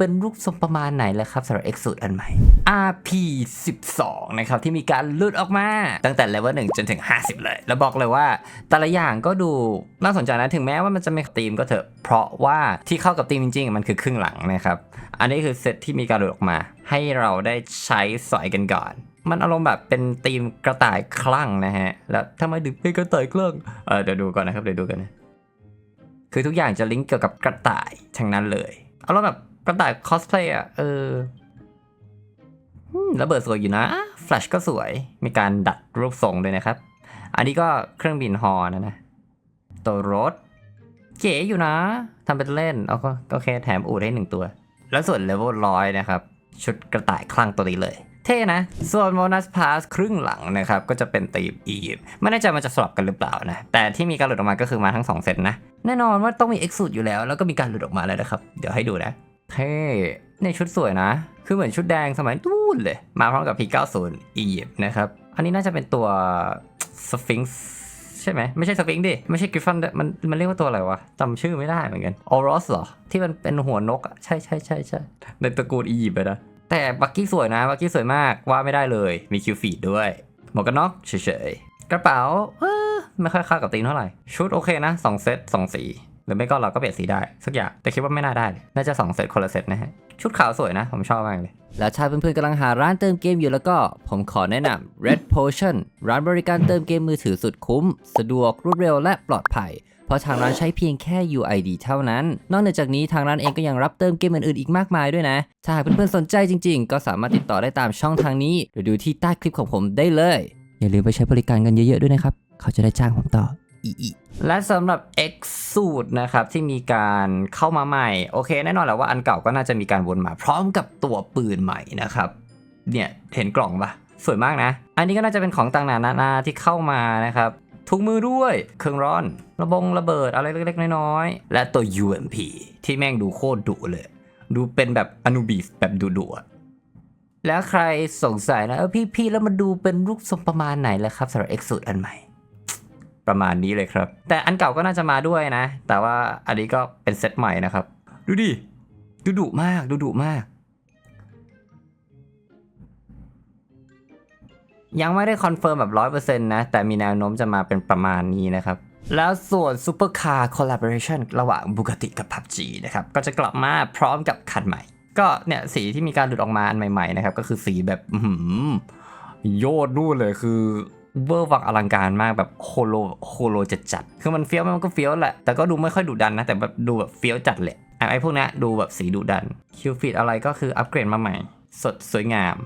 เป็นรูปทรงประมาณไหนแล้วครับสำหรับ X สูตรอันใหม่ RP 12นะครับที่มีการลุดออกมา ตั้งแต่เลเวล1จนถึง 50 เลย แล้วบอกเลยว่า แต่ละอย่างก็ดูน่าสนใจนะ ถึงแม้ว่ามันจะไม่ธีมก็เถอะ เพราะว่าที่เข้ากับธีมจริงๆ มันคือครึ่งหลังนะครับ อันนี้คือเซตที่มีการลุดออกมา ให้เราได้ใช้สอยกันก่อน มันอารมณ์แบบเป็นธีมกระต่ายคลั่งนะฮะ แล้วทำไมถึงเป็นกระต่ายคลั่งเออเดี๋ยวดูก่อนนะครับเดี๋ยวดูกันนะคือทุกอย่างจะลิงก์เกี่ยวกับกระต่ายทั้งนั้นเลย เอาแล้วแบบ กระต่ายคอสเพลย์อะ เออระเบิดสวยอยู่นะ แฟลชก็สวย มีการดัดรูปทรงด้วยนะครับ อันนี้ก็เครื่องบินฮอนะนะ ตัวรถ เก๋อยู่นะ ทำเป็นเล่น เอาก็ก็แค่แถมอูดให้หนึ่งตัว แล้วส่วนเลเวลร้อยนะครับ ชุดกระต่ายคลั่งตัวนี้เลย เท่นะ ส่วนโ o นัสพาสครึ่งหลังนะครับ ก็จะเป็นตีมอียิปต์ไม่แน่ใจมันจะสลับกันหรือเปล่านะ แต่ที่มีการหลุดออกมาก็คือมาทั้ง2เซตนะ แน่นอนว่าต้องมีเอ็กซ์สูตรอยู่แล้ว แล้วก็มีการหลุดออกมาแล้วนะครับ เดี๋ยวให้ดูนะ เท่ในชุดสวยนะ คือเหมือนชุดแดงสมัยนู้นเลย มาพร้อมกับ P90 อียิปต์นะครับ อันนี้น่าจะเป็นตัวสฟิงซ์ใช่ไหมไม่ใช่สฟิงค์ดิ ไม่ใช่กริฟฟันมันมันเรียกว่าตัวอะไรวะจำชื่อไม่ได้เหมือนกันออรอสเหรอ ที่มันเป็นหัวนกใช่ใช่ใช่ใช่ในตระกูลอียิปต์นะ แต่บักกี้สวยนะ บักกี้สวยมากว่าไม่ได้เลยมีคิวฟีดด้วยหมวกกันน็อกเฉยๆกระเป๋าเออไม่ค่อยเข้ากับตีมเท่าไหร่ ชุดโอเคนะสองเซตสองสี หรือไม่ก็เราก็เปลี่ยนสีได้ สักอย่าง แต่คิดว่าไม่น่าได้เลยน่าจะสองเซตคนละเซตนะฮะ ชุดขาวสวยนะ ผมชอบมากเลย แล้วถ้าเพื่อนๆกำลังหาร้านเติมเกมอยู่แล้วก็ ผมขอแนะนำ Red Potion ร้านบริการเติมเกมมือถือสุดคุ้ม สะดวกรวดเร็วและปลอดภัยเพราะทางร้านใช้เพียงแค่ UID เท่านั้น นอกเหนือจากนี้ทางร้านเองก็ยังรับเติมเกมอื่นๆอีกมากมายด้วยนะ ถ้าหากเพื่อนๆสนใจจริง ๆ ก็สามารถติดต่อได้ตามช่องทางนี้ หรือดูที่ใต้คลิปของผมได้เลย อย่าลืมไปใช้บริการกันเยอะๆด้วยนะครับ เขาจะได้จ้างผมต่ออีอีและสำหรับ X สูตรนะครับที่มีการเข้ามาใหม่ โอเค แน่นอนแหละว่าอันเก่าก็น่าจะมีการวนมา พร้อมกับตัวปืนใหม่นะครับเนี่ยเห็นกล่องปะสวยมากนะ อันนี้ก็น่าจะเป็นของต่างๆนานาที่เข้ามานะครับถุงมือด้วย เครื่องร้อน ระบงระเบิดอะไรเล็กๆ น้อยๆ และตัว UMP ที่แม่งดูโคตรดุเลย ดูเป็นแบบอนูบิสแบบดุๆแล้วใครสงสัยนะ เออพี่พี่แล้วมันดูเป็นรูปทรงประมาณไหนล่ะครับสำหรับ X สูตรอันใหม่ ประมาณนี้เลยครับ แต่อันเก่าก็น่าจะมาด้วยนะ แต่ว่าอันนี้ก็เป็นเซตใหม่นะครับ ดูดิดูดุมากดูดุมาก ยังไม่ได้คอนเฟิร์มแบบร้อยเปอร์เซ็นต์นะ แต่มีแนวโน้มจะมาเป็นประมาณนี้นะครับ แล้วส่วน Supercar Collaboration ระหว่าง Bugatti กับ PUBG นะครับ ก็จะกลับมาพร้อมกับคันใหม่ ก็เนี่ยสีที่มีการหลุดออกมาอันใหม่ๆนะครับ ก็คือสีแบบอื้อหือโยดนู่นเลยคือ เวอร์วังอลังการมากแบบโฮโลโฮโลจัดจัดคือมันเฟี้ยวมันก็เฟี้ยวแหละ แต่ก็ดูไม่ค่อยดุดันนะ แต่แบบดูแบบเฟี้ยวจัดเลยไอ้พวกนี้ดูแบบสีดุดันคิวฟิตอะไรก็คืออัปเกรดมาใหม่ สดสวยงาม